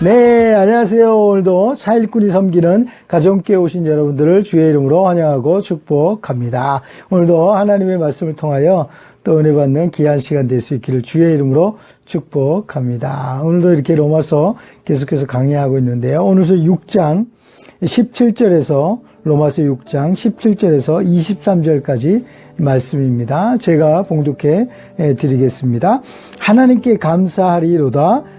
네, 안녕하세요. 오늘도 차일꾼이 섬기는 가정교회 오신 여러분들을 주의 이름으로 환영하고 축복합니다. 오늘도 하나님의 말씀을 통하여 또 은혜 받는 귀한 시간 될 수 있기를 주의 이름으로 축복합니다. 오늘도 이렇게 로마서 계속해서 강의하고 있는데요. 오늘서 6장 17절에서 로마서 6장 17절에서 23절까지 말씀입니다. 제가 봉독해 드리겠습니다. 하나님께 감사하리로다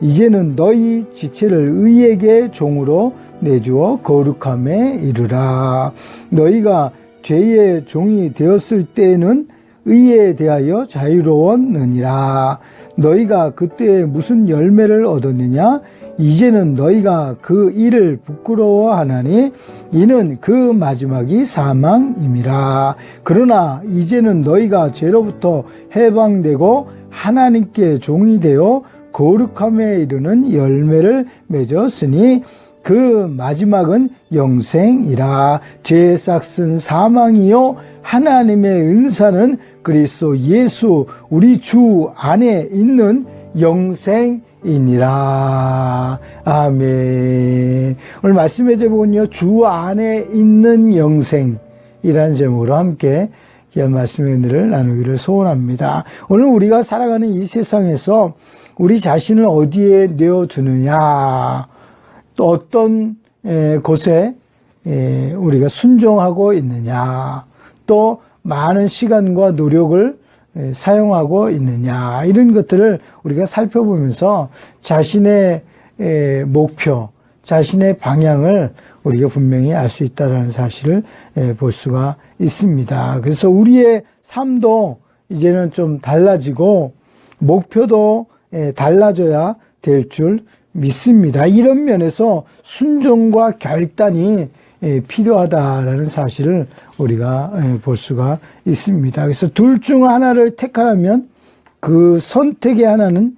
이제는 너희 지체를 의에게 종으로 내주어 거룩함에 이르라. 너희가 죄의 종이 되었을 때에는 의에 대하여 자유로웠느니라. 너희가 그때 무슨 열매를 얻었느냐? 이제는 너희가 그 일을 부끄러워하나니 이는 그 마지막이 사망임이라. 그러나 이제는 너희가 죄로부터 해방되고 하나님께 종이 되어 거룩함에 이르는 열매를 맺었으니 그 마지막은 영생이라. 죄의 싹은 사망이요 하나님의 은사는 그리스도 예수 우리 주 안에 있는 영생이니라. 아멘. 오늘 말씀의 제목은요, 주 안에 있는 영생이라는 제목으로 함께 귀한 말씀의 은혜를 나누기를 소원합니다. 오늘 우리가 살아가는 이 세상에서 우리 자신을 어디에 내어두느냐, 또 어떤 곳에 우리가 순종하고 있느냐, 또 많은 시간과 노력을 사용하고 있느냐. 이런 것들을 우리가 살펴보면서 자신의 목표, 자신의 방향을 우리가 분명히 알 수 있다는 사실을 볼 수가 있습니다. 그래서 우리의 삶도 이제는 좀 달라지고 목표도 달라져야 될 줄 믿습니다. 이런 면에서 순종과 결단이 필요하다라는 사실을 우리가 볼 수가 있습니다. 그래서 둘 중 하나를 택하라면 그 선택의 하나는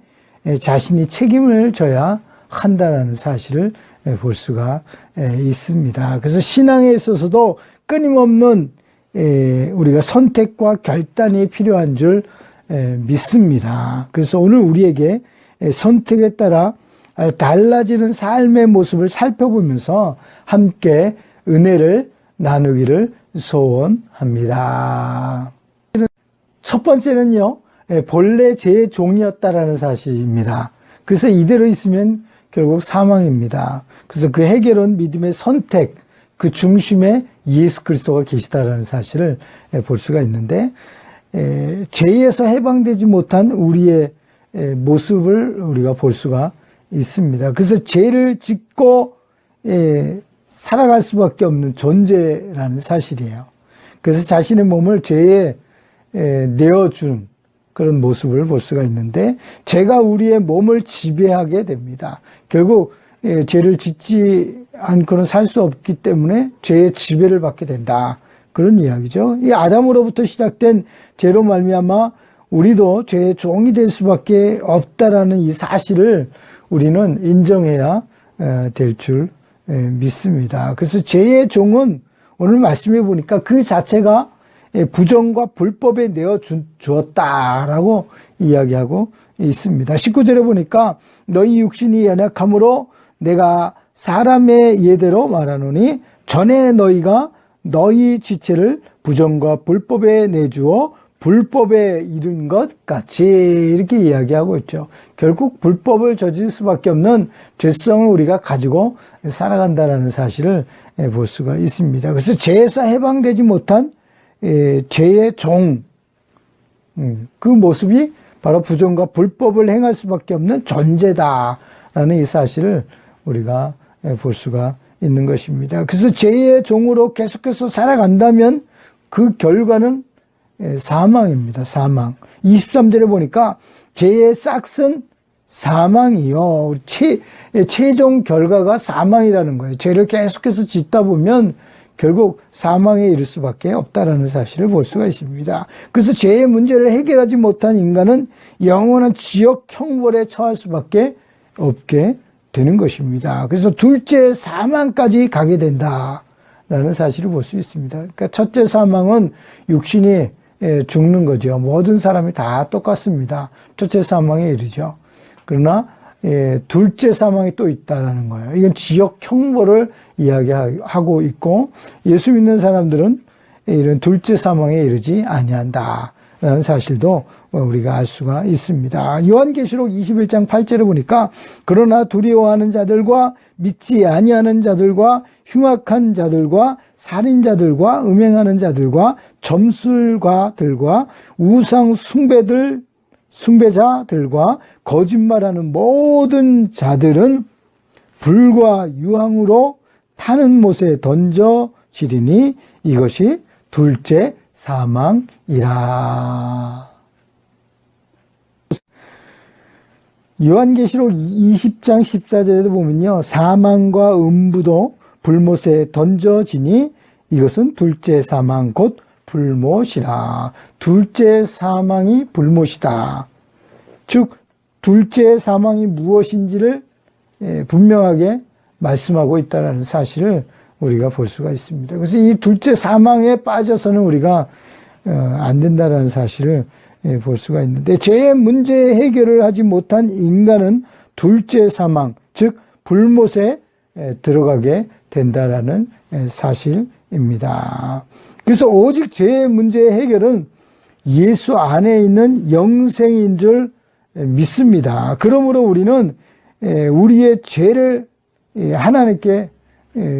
자신이 책임을 져야 한다라는 사실을 볼 수가 있습니다. 그래서 신앙에 있어서도 끊임없는 우리가 선택과 결단이 필요한 줄 믿습니다. 그래서 오늘 우리에게 선택에 따라 달라지는 삶의 모습을 살펴보면서 함께 은혜를 나누기를 소원합니다. 첫 번째는요, 본래 제 종이었다라는 사실입니다. 그래서 이대로 있으면 결국 사망입니다. 그래서 그 해결은 믿음의 선택, 그 중심에 예수 그리스도가 계시다라는 사실을 볼 수가 있는데, 죄에서 해방되지 못한 우리의 모습을 우리가 볼 수가 있습니다. 그래서 죄를 짓고 살아갈 수밖에 없는 존재라는 사실이에요. 그래서 자신의 몸을 죄에 내어준 그런 모습을 볼 수가 있는데 죄가 우리의 몸을 지배하게 됩니다. 결국 죄를 짓지 않고는 살 수 없기 때문에 죄의 지배를 받게 된다. 그런 이야기죠. 이 아담으로부터 시작된 죄로 말미암아 우리도 죄의 종이 될 수밖에 없다라는 이 사실을 우리는 인정해야 될 줄 믿습니다. 그래서 죄의 종은 오늘 말씀해 보니까 그 자체가 부정과 불법에 내어 주었다라고 이야기하고 있습니다. 19절에 보니까 너희 육신이 연약함으로 내가 사람의 예대로 말하노니 전에 너희가 너희 지체를 부정과 불법에 내주어 불법에 이른 것 같이 이렇게 이야기하고 있죠. 결국 불법을 저질 수밖에 없는 죄성을 우리가 가지고 살아간다는 사실을 볼 수가 있습니다. 그래서 죄에서 해방되지 못한 죄의 종, 음, 그 모습이 바로 부정과 불법을 행할 수밖에 없는 존재다라는 이 사실을 우리가 볼 수가 있는 것입니다. 그래서 죄의 종으로 계속해서 살아간다면 그 결과는 사망입니다. 사망. 23절에 보니까 죄의 싹은 사망이요. 최, 최종 결과가 사망이라는 거예요. 죄를 계속해서 짓다 보면 결국 사망에 이를 수밖에 없다라는 사실을 볼 수가 있습니다. 그래서 죄의 문제를 해결하지 못한 인간은 영원한 지역 형벌에 처할 수밖에 없게 되는 것입니다. 그래서 둘째 사망까지 가게 된다라는 사실을 볼 수 있습니다. 그러니까 첫째 사망은 육신이 예, 죽는 거죠. 모든 사람이 다 똑같습니다. 첫째 사망에 이르죠. 그러나 예, 둘째 사망이 또 있다라는 거예요. 이건 지역 형벌을 이야기하고 있고 예수 믿는 사람들은 이런 둘째 사망에 이르지 아니한다라는 사실도 우리가 알 수가 있습니다. 요한계시록 21장 8절에 보니까 그러나 두려워하는 자들과 믿지 아니하는 자들과 흉악한 자들과 살인자들과 음행하는 자들과 점술가들과 우상 숭배들 숭배자들과 거짓말하는 모든 자들은 불과 유황으로 타는 못에 던져지리니 이것이 둘째 사망이라. 요한계시록 20장 14절에도 보면요. 사망과 음부도 불못에 던져지니 이것은 둘째 사망 곧 불못이라. 둘째 사망이 불못이다. 즉 둘째 사망이 무엇인지를 예, 분명하게 말씀하고 있다는 사실을 우리가 볼 수가 있습니다. 그래서 이 둘째 사망에 빠져서는 우리가 어, 안 된다는 사실을 예, 볼 수가 있는데 죄의 문제 해결을 하지 못한 인간은 둘째 사망, 즉 불못에 예, 들어가게 된다라는 사실입니다. 그래서 오직 죄의 문제 해결은 예수 안에 있는 영생인 줄 믿습니다. 그러므로 우리는 우리의 죄를 하나님께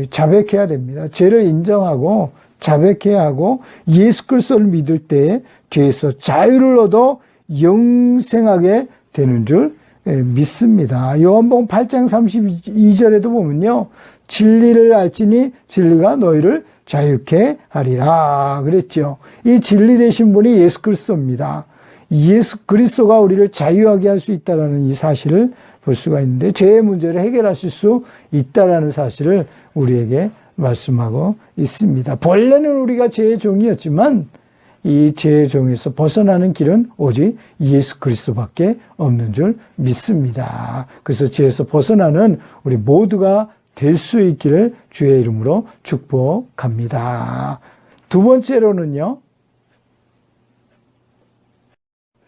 자백해야 됩니다. 죄를 인정하고 자백해야 하고 예수 그리스도를 믿을 때 죄에서 자유를 얻어 영생하게 되는 줄 믿습니다. 요한복음 8장 32절에도 보면요. 진리를 알지니 진리가 너희를 자유케 하리라 그랬죠. 이 진리 되신 분이 예수 그리스도입니다. 예수 그리스도가 우리를 자유하게 할 수 있다라는 이 사실을 볼 수가 있는데 죄의 문제를 해결하실 수 있다라는 사실을 우리에게 말씀하고 있습니다. 본래는 우리가 죄의 종이었지만 이 죄의 종에서 벗어나는 길은 오직 예수 그리스도밖에 없는 줄 믿습니다. 그래서 죄에서 벗어나는 우리 모두가 될 수 있기를 주의 이름으로 축복합니다. 두 번째로는요.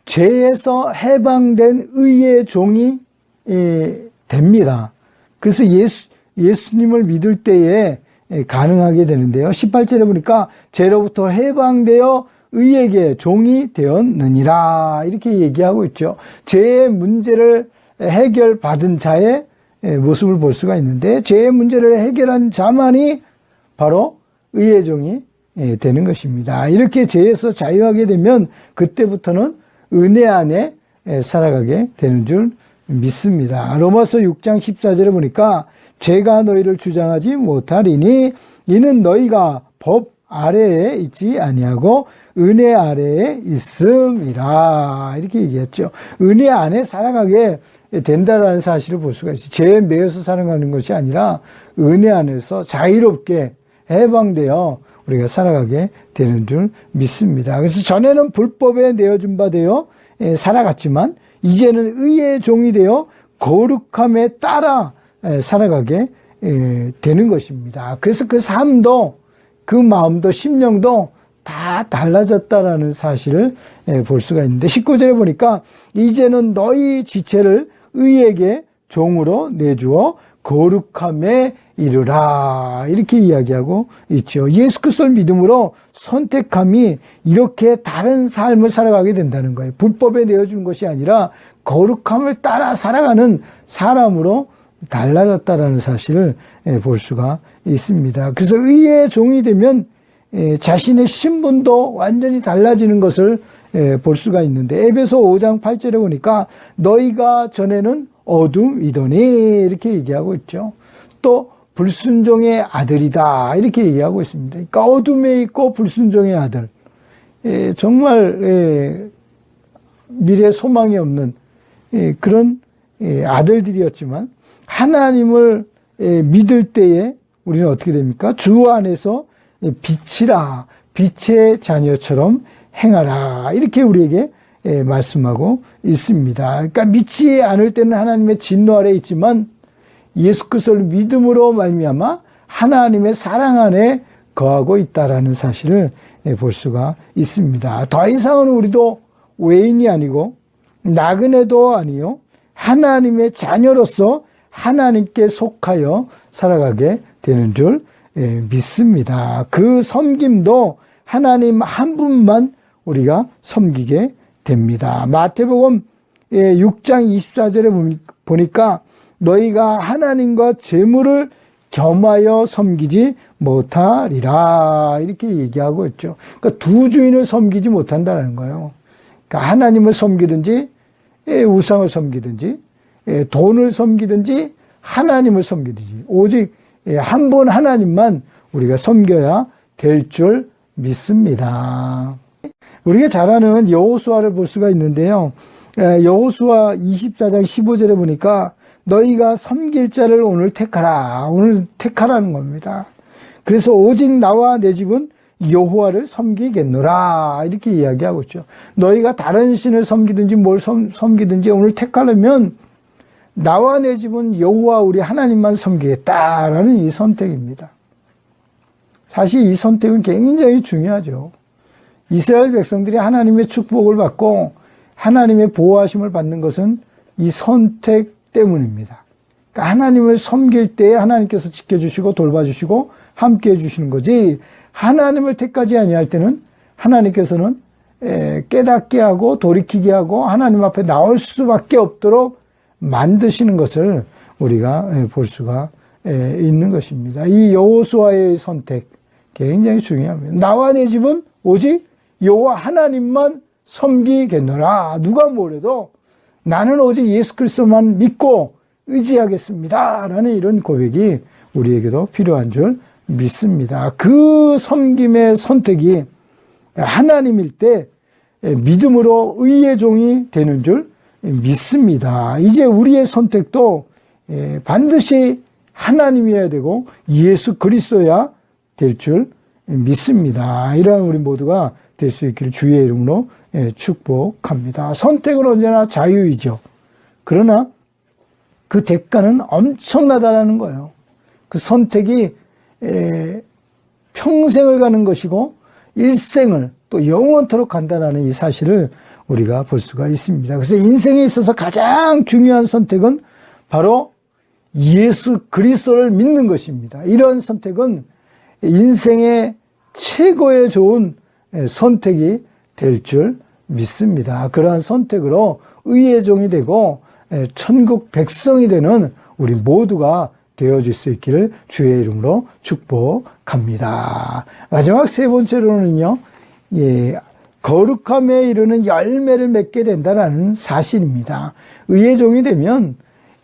죄에서 해방된 의의 종이 됩니다. 그래서 예수, 예수님을 믿을 때에 가능하게 되는데요. 18절에 보니까 죄로부터 해방되어 의에게 종이 되었느니라. 이렇게 얘기하고 있죠. 죄의 문제를 해결받은 자의 모습을 볼 수가 있는데, 죄의 문제를 해결한 자만이 바로 의의 종이 되는 것입니다. 이렇게 죄에서 자유하게 되면 그때부터는 은혜 안에 살아가게 되는 줄 믿습니다. 로마서 6장 14절에 보니까 죄가 너희를 주장하지 못하리니 이는 너희가 법 아래에 있지 아니하고 은혜 아래에 있음이라 이렇게 얘기했죠. 은혜 안에 살아가게 된다라는 사실을 볼 수가 있어요. 죄에 매여서 살아가는 것이 아니라 은혜 안에서 자유롭게 해방되어 우리가 살아가게 되는 줄 믿습니다. 그래서 전에는 불법에 내어준 바 되어 살아갔지만 이제는 의의 종이 되어 거룩함에 따라 살아가게 되는 것입니다. 그래서 그 삶도 그 마음도 심령도 다 달라졌다라는 사실을 볼 수가 있는데 19절에 보니까 이제는 너희 지체를 의에게 종으로 내주어 거룩함에 이르라 이렇게 이야기하고 있죠. 예수 그리스도를 믿음으로 선택함이 이렇게 다른 삶을 살아가게 된다는 거예요. 불법에 내어주는 것이 아니라 거룩함을 따라 살아가는 사람으로 달라졌다라는 사실을 예, 볼 수가 있습니다. 그래서 의의 종이 되면 예, 자신의 신분도 완전히 달라지는 것을 예, 볼 수가 있는데 에베소 5장 8절에 보니까 너희가 전에는 어둠이더니 이렇게 얘기하고 있죠. 또 불순종의 아들이다 이렇게 얘기하고 있습니다. 그러니까 어둠에 있고 불순종의 아들. 예, 정말 예, 미래 소망이 없는 예, 그런 예, 아들들이었지만 하나님을 예, 믿을 때에 우리는 어떻게 됩니까? 주 안에서 예, 빛이라 빛의 자녀처럼 행하라 이렇게 우리에게 예, 말씀하고 있습니다. 그러니까 믿지 않을 때는 하나님의 진노 아래 있지만 예수 그리스도를 믿음으로 말미암아 하나님의 사랑 안에 거하고 있다라는 사실을 예, 볼 수가 있습니다. 더 이상은 우리도 외인이 아니고 나그네도 아니요 하나님의 자녀로서 하나님께 속하여 살아가게 되는 줄 예, 믿습니다. 그 섬김도 하나님 한 분만 우리가 섬기게 됩니다. 마태복음 6장 24절에 보니까 너희가 하나님과 재물을 겸하여 섬기지 못하리라 이렇게 얘기하고 있죠. 그러니까 두 주인을 섬기지 못한다는 거예요. 그러니까 하나님을 섬기든지 예, 우상을 섬기든지 예, 돈을 섬기든지 하나님을 섬기든지 오직 예, 한분 하나님만 우리가 섬겨야 될 줄 믿습니다. 우리가 잘 아는 여호수아를 볼 수가 있는데요. 여호수아 24장 15절에 보니까 너희가 섬길 자를 오늘 택하라. 오늘 택하라는 겁니다. 그래서 오직 나와 내 집은 여호와를 섬기겠노라 이렇게 이야기하고 있죠. 너희가 다른 신을 섬기든지 뭘 섬, 섬기든지 오늘 택하려면 나와 내 집은 여호와 우리 하나님만 섬기겠다라는 이 선택입니다. 사실 이 선택은 굉장히 중요하죠. 이스라엘 백성들이 하나님의 축복을 받고 하나님의 보호하심을 받는 것은 이 선택 때문입니다. 그러니까 하나님을 섬길 때 하나님께서 지켜주시고 돌봐주시고 함께 해주시는 거지 하나님을 택하지 아니할 때는 하나님께서는 깨닫게 하고 돌이키게 하고 하나님 앞에 나올 수밖에 없도록 만드시는 것을 우리가 볼 수가 있는 것입니다. 이 여호수아의 선택 굉장히 중요합니다. 나와 내 집은 오직 여호와 하나님만 섬기겠노라. 누가 뭐래도 나는 오직 예수 그리스도만 믿고 의지하겠습니다. 라는 이런 고백이 우리에게도 필요한 줄 믿습니다. 그 섬김의 선택이 하나님일 때 믿음으로 의의 종이 되는 줄 믿습니다. 이제 우리의 선택도 반드시 하나님이어야 되고 예수 그리스도야 될 줄 믿습니다. 이러한 우리 모두가 될 수 있기를 주의 이름으로 축복합니다. 선택은 언제나 자유이죠. 그러나 그 대가는 엄청나다라는 거예요. 그 선택이 평생을 가는 것이고 일생을 또 영원토록 간다라는 이 사실을 우리가 볼 수가 있습니다. 그래서 인생에 있어서 가장 중요한 선택은 바로 예수 그리스도를 믿는 것입니다. 이런 선택은 인생의 최고의 좋은 선택이 될 줄 믿습니다. 그러한 선택으로 의의 종이 되고 천국 백성이 되는 우리 모두가 되어질 수 있기를 주의 이름으로 축복합니다. 마지막 세 번째로는요, 예, 거룩함에 이르는 열매를 맺게 된다는 사실입니다. 의의 종이 되면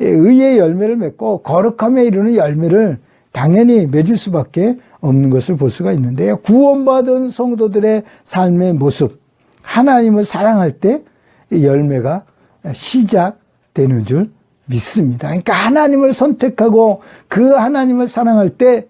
예, 의의 열매를 맺고 거룩함에 이르는 열매를 당연히 맺을 수밖에 없는 것을 볼 수가 있는데요. 구원받은 성도들의 삶의 모습, 하나님을 사랑할 때 열매가 시작되는 줄 믿습니다. 그러니까 하나님을 선택하고 그 하나님을 사랑할 때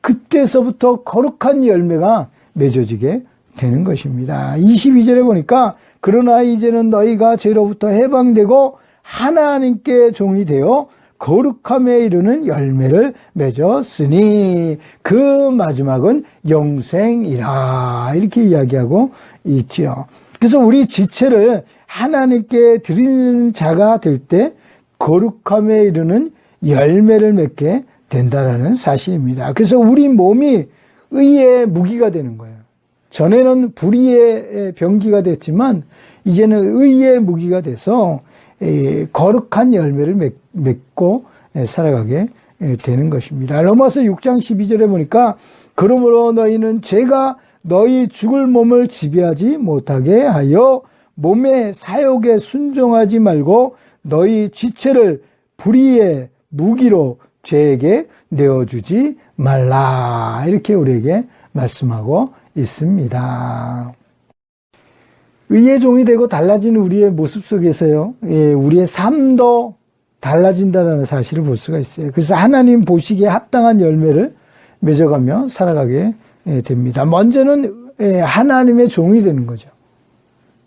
그때서부터 거룩한 열매가 맺어지게 되는 것입니다. 22절에 보니까 그러나 이제는 너희가 죄로부터 해방되고 하나님께 종이 되어 거룩함에 이르는 열매를 맺었으니 그 마지막은 영생이라 이렇게 이야기하고 있지요. 그래서 우리 지체를 하나님께 드리는 자가 될 때 거룩함에 이르는 열매를 맺게 된다라는 사실입니다. 그래서 우리 몸이 의의 무기가 되는 거예요. 전에는 불의의 병기가 됐지만 이제는 의의 무기가 돼서 거룩한 열매를 맺고 살아가게 되는 것입니다. 로마서 6장 12절에 보니까 그러므로 너희는 죄가 너희 죽을 몸을 지배하지 못하게 하여 몸의 사욕에 순종하지 말고 너희 지체를 불의의 무기로 죄에게 내어주지 말라. 이렇게 우리에게 말씀하고 있습니다. 의의 종이 되고 달라진 우리의 모습 속에서요, 예, 우리의 삶도 달라진다는 사실을 볼 수가 있어요. 그래서 하나님 보시기에 합당한 열매를 맺어가며 살아가게 예, 됩니다. 먼저는 예, 하나님의 종이 되는 거죠.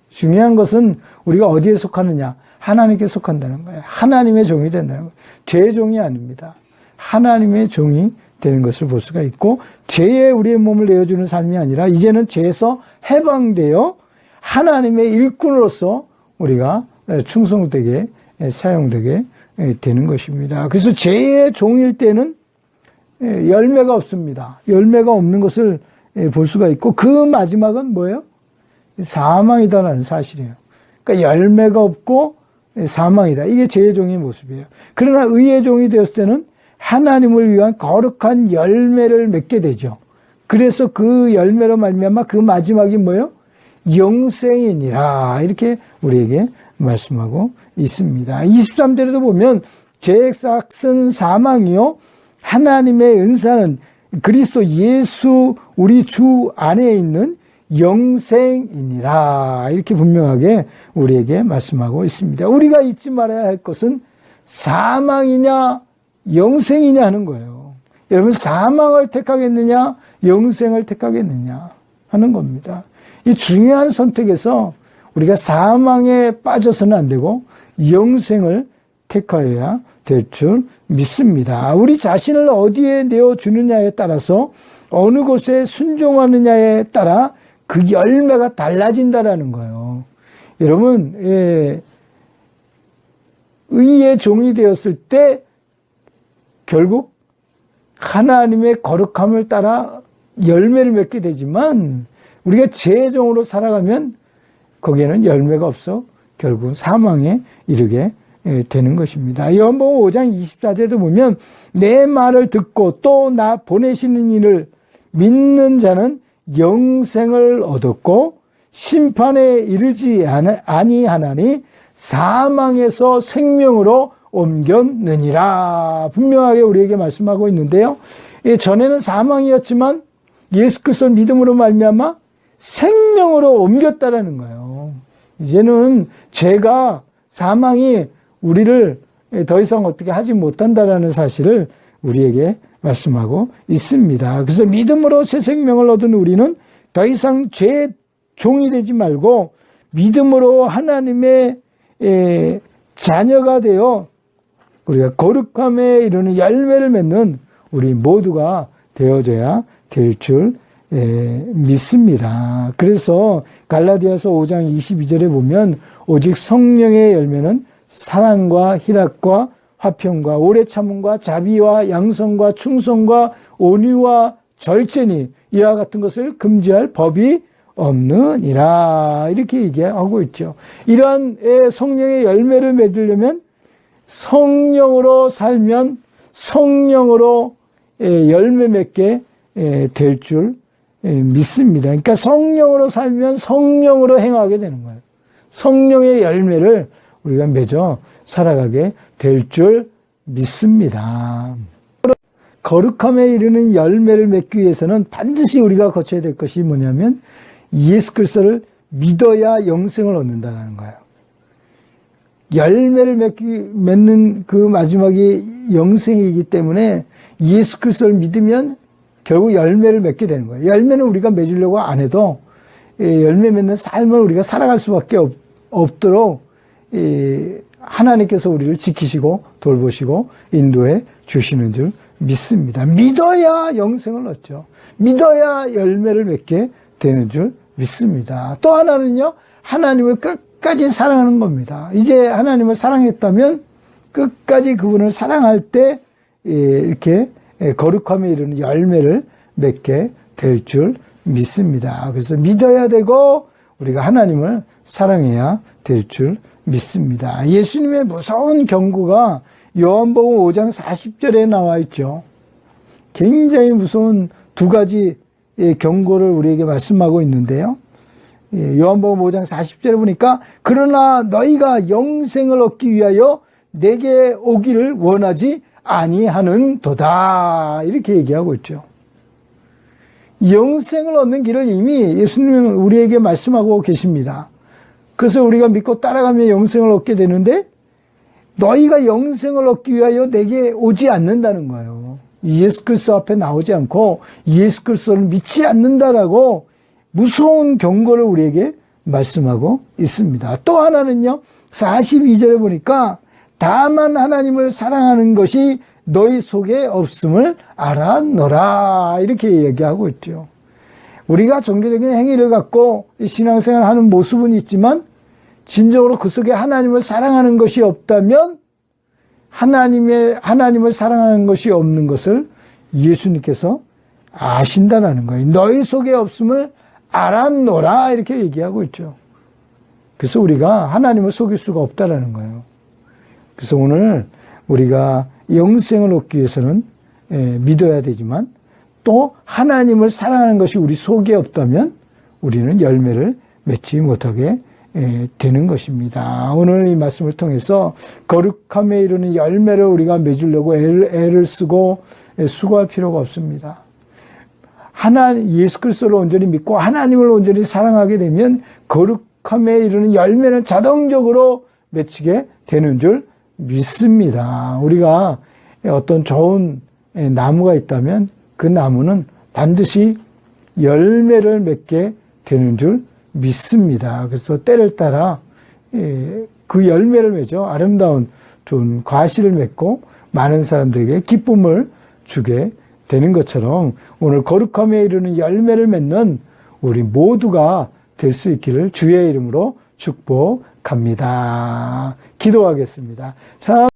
중요한 것은 우리가 어디에 속하느냐? 하나님께 속한다는 거예요. 하나님의 종이 된다는 거예요. 죄의 종이 아닙니다. 하나님의 종이 되는 것을 볼 수가 있고 죄에 우리의 몸을 내어주는 삶이 아니라 이제는 죄에서 해방되어 하나님의 일꾼으로서 우리가 충성되게 사용되게 되는 것입니다. 그래서 죄의 종일 때는 열매가 없습니다. 열매가 없는 것을 볼 수가 있고 그 마지막은 뭐예요? 사망이다라는 사실이에요. 그러니까 열매가 없고 사망이다. 이게 죄의 종의 모습이에요. 그러나 의의 종이 되었을 때는 하나님을 위한 거룩한 열매를 맺게 되죠. 그래서 그 열매로 말미암아 그 마지막이 뭐예요? 영생이니라 이렇게 우리에게 말씀하고 있습니다. 23절에도 보면 죄의 싹은 사망이요 하나님의 은사는 그리스도 예수 우리 주 안에 있는 영생이니라 이렇게 분명하게 우리에게 말씀하고 있습니다. 우리가 잊지 말아야 할 것은 사망이냐 영생이냐 하는 거예요. 여러분 사망을 택하겠느냐 영생을 택하겠느냐 하는 겁니다. 이 중요한 선택에서 우리가 사망에 빠져서는 안 되고 영생을 택하여야 될 줄 믿습니다. 우리 자신을 어디에 내어 주느냐에 따라서 어느 곳에 순종하느냐에 따라 그 열매가 달라진다라는 거예요. 여러분, 예, 의의 종이 되었을 때 결국 하나님의 거룩함을 따라 열매를 맺게 되지만 우리가 죄의 종으로 살아가면 거기에는 열매가 없어 결국 사망에 이르게 되는 것입니다. 요한복음 5장 24절에도 보면 내 말을 듣고 또 나 보내시는 이를 믿는 자는 영생을 얻었고 심판에 이르지 아니하나니 사망에서 생명으로 옮겼느니라 분명하게 우리에게 말씀하고 있는데요. 전에는 사망이었지만 예수 그리스도 믿음으로 말미암아 생명으로 옮겼다라는 거예요. 이제는 죄가 사망이 우리를 더 이상 어떻게 하지 못한다라는 사실을 우리에게 말씀하고 있습니다. 그래서 믿음으로 새 생명을 얻은 우리는 더 이상 죄의 종이 되지 말고 믿음으로 하나님의 자녀가 되어 우리가 거룩함에 이르는 열매를 맺는 우리 모두가 되어져야 될 줄 믿습니다. 그래서 갈라디아서 5장 22절에 보면 오직 성령의 열매는 사랑과 희락과 화평과 오래 참음과 자비와 양성과 충성과 온유와 절제니 이와 같은 것을 금지할 법이 없느니라 이렇게 얘기하고 있죠. 이러한 성령의 열매를 맺으려면 성령으로 살면 성령으로 열매 맺게 될 줄 믿습니다. 그러니까 성령으로 살면 성령으로 행하게 되는 거예요. 성령의 열매를 우리가 맺어 살아가게 될 줄 믿습니다. 거룩함에 이르는 열매를 맺기 위해서는 반드시 우리가 거쳐야 될 것이 뭐냐면 예수 그리스도를 믿어야 영생을 얻는다는 거예요. 열매를 맺기, 맺는 그 마지막이 영생이기 때문에 예수 그리스도를 믿으면 결국 열매를 맺게 되는 거예요. 열매는 우리가 맺으려고 안 해도 열매 맺는 삶을 우리가 살아갈 수밖에 없, 없도록 하나님께서 우리를 지키시고 돌보시고 인도해 주시는 줄 믿습니다. 믿어야 영생을 얻죠. 믿어야 열매를 맺게 되는 줄 믿습니다. 또 하나는요, 하나님을 끝 까지 사랑하는 겁니다. 이제 하나님을 사랑했다면 끝까지 그분을 사랑할 때 이렇게 거룩함에 이르는 열매를 맺게 될 줄 믿습니다. 그래서 믿어야 되고 우리가 하나님을 사랑해야 될 줄 믿습니다. 예수님의 무서운 경고가 요한복음 5장 40절에 나와 있죠. 굉장히 무서운 두 가지 경고를 우리에게 말씀하고 있는데요. 요한복음 5장 40절에 보니까 그러나 너희가 영생을 얻기 위하여 내게 오기를 원하지 아니하는 도다 이렇게 얘기하고 있죠. 영생을 얻는 길을 이미 예수님은 우리에게 말씀하고 계십니다. 그래서 우리가 믿고 따라가며 영생을 얻게 되는데 너희가 영생을 얻기 위하여 내게 오지 않는다는 거예요. 예수 그리스도 앞에 나오지 않고 예수 그리스도를 믿지 않는다라고 무서운 경고를 우리에게 말씀하고 있습니다. 또 하나는요. 42절에 보니까 다만 하나님을 사랑하는 것이 너희 속에 없음을 알아노라 이렇게 얘기하고 있죠. 우리가 종교적인 행위를 갖고 신앙생활 하는 모습은 있지만 진정으로 그 속에 하나님을 사랑하는 것이 없다면 하나님의 하나님을 사랑하는 것이 없는 것을 예수님께서 아신다라는 거예요. 너희 속에 없음을 알았노라 이렇게 얘기하고 있죠. 그래서 우리가 하나님을 속일 수가 없다라는 거예요. 그래서 오늘 우리가 영생을 얻기 위해서는 예, 믿어야 되지만 또 하나님을 사랑하는 것이 우리 속에 없다면 우리는 열매를 맺지 못하게 예, 되는 것입니다. 오늘 이 말씀을 통해서 거룩함에 이르는 열매를 우리가 맺으려고 애를, 애를 쓰고 예, 수고할 필요가 없습니다. 하나님 예수 그리스도를 온전히 믿고 하나님을 온전히 사랑하게 되면 거룩함에 이르는 열매는 자동적으로 맺히게 되는 줄 믿습니다. 우리가 어떤 좋은 나무가 있다면 그 나무는 반드시 열매를 맺게 되는 줄 믿습니다. 그래서 때를 따라 예, 그 열매를 맺어 아름다운 좋은 과실을 맺고 많은 사람들에게 기쁨을 주게 되는 것처럼 오늘 거룩함에 이르는 열매를 맺는 우리 모두가 될 수 있기를 주의 이름으로 축복합니다. 기도하겠습니다. 참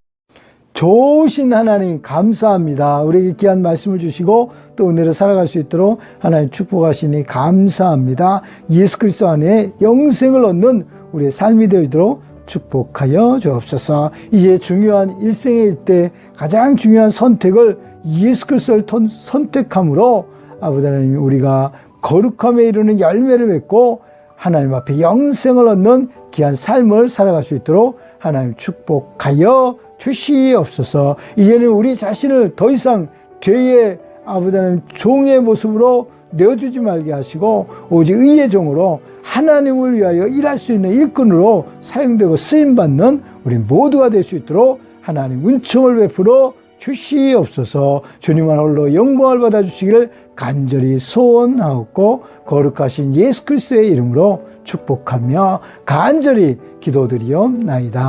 좋으신 하나님 감사합니다. 우리에게 귀한 말씀을 주시고 또 은혜를 살아갈 수 있도록 하나님 축복하시니 감사합니다. 예수 그리스도 안에 영생을 얻는 우리의 삶이 되도록 축복하여 주옵소서. 이제 중요한 일생의 일대 가장 중요한 선택을 예수 그리스도를 턴- 선택함으로 아버지 하나님 우리가 거룩함에 이르는 열매를 맺고 하나님 앞에 영생을 얻는 귀한 삶을 살아갈 수 있도록 하나님 축복하여 주시옵소서. 이제는 우리 자신을 더 이상 죄의 아버지 하나님 종의 모습으로 내어주지 말게 하시고 오직 의의 종으로 하나님을 위하여 일할 수 있는 일꾼으로 사용되고 쓰임받는 우리 모두가 될 수 있도록 하나님 은총을 베풀어 주시옵소서 주님만 홀로 영광을 받아 주시기를 간절히 소원하옵고 거룩하신 예수 그리스도의 이름으로 축복하며 간절히 기도드리옵나이다.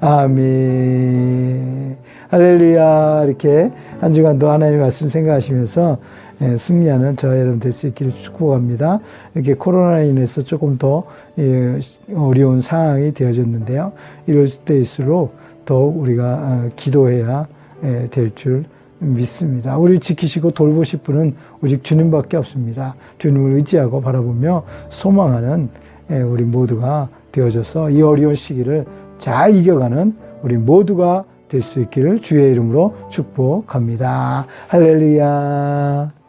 아멘. 할렐루야. 이렇게 한 주간도 하나님의 말씀 생각하시면서 예, 승리하는 저와 여러분 될 수 있기를 축복합니다. 이렇게 코로나로 인해서 조금 더 예, 어려운 상황이 되어졌는데요. 이럴 때일수록 더욱 우리가 어, 기도해야 예, 될줄 믿습니다. 우리를 지키시고 돌보실 분은 오직 주님밖에 없습니다. 주님을 의지하고 바라보며 소망하는 예, 우리 모두가 되어져서 이 어려운 시기를 잘 이겨가는 우리 모두가 될 수 있기를 주의 이름으로 축복합니다. 할렐루야.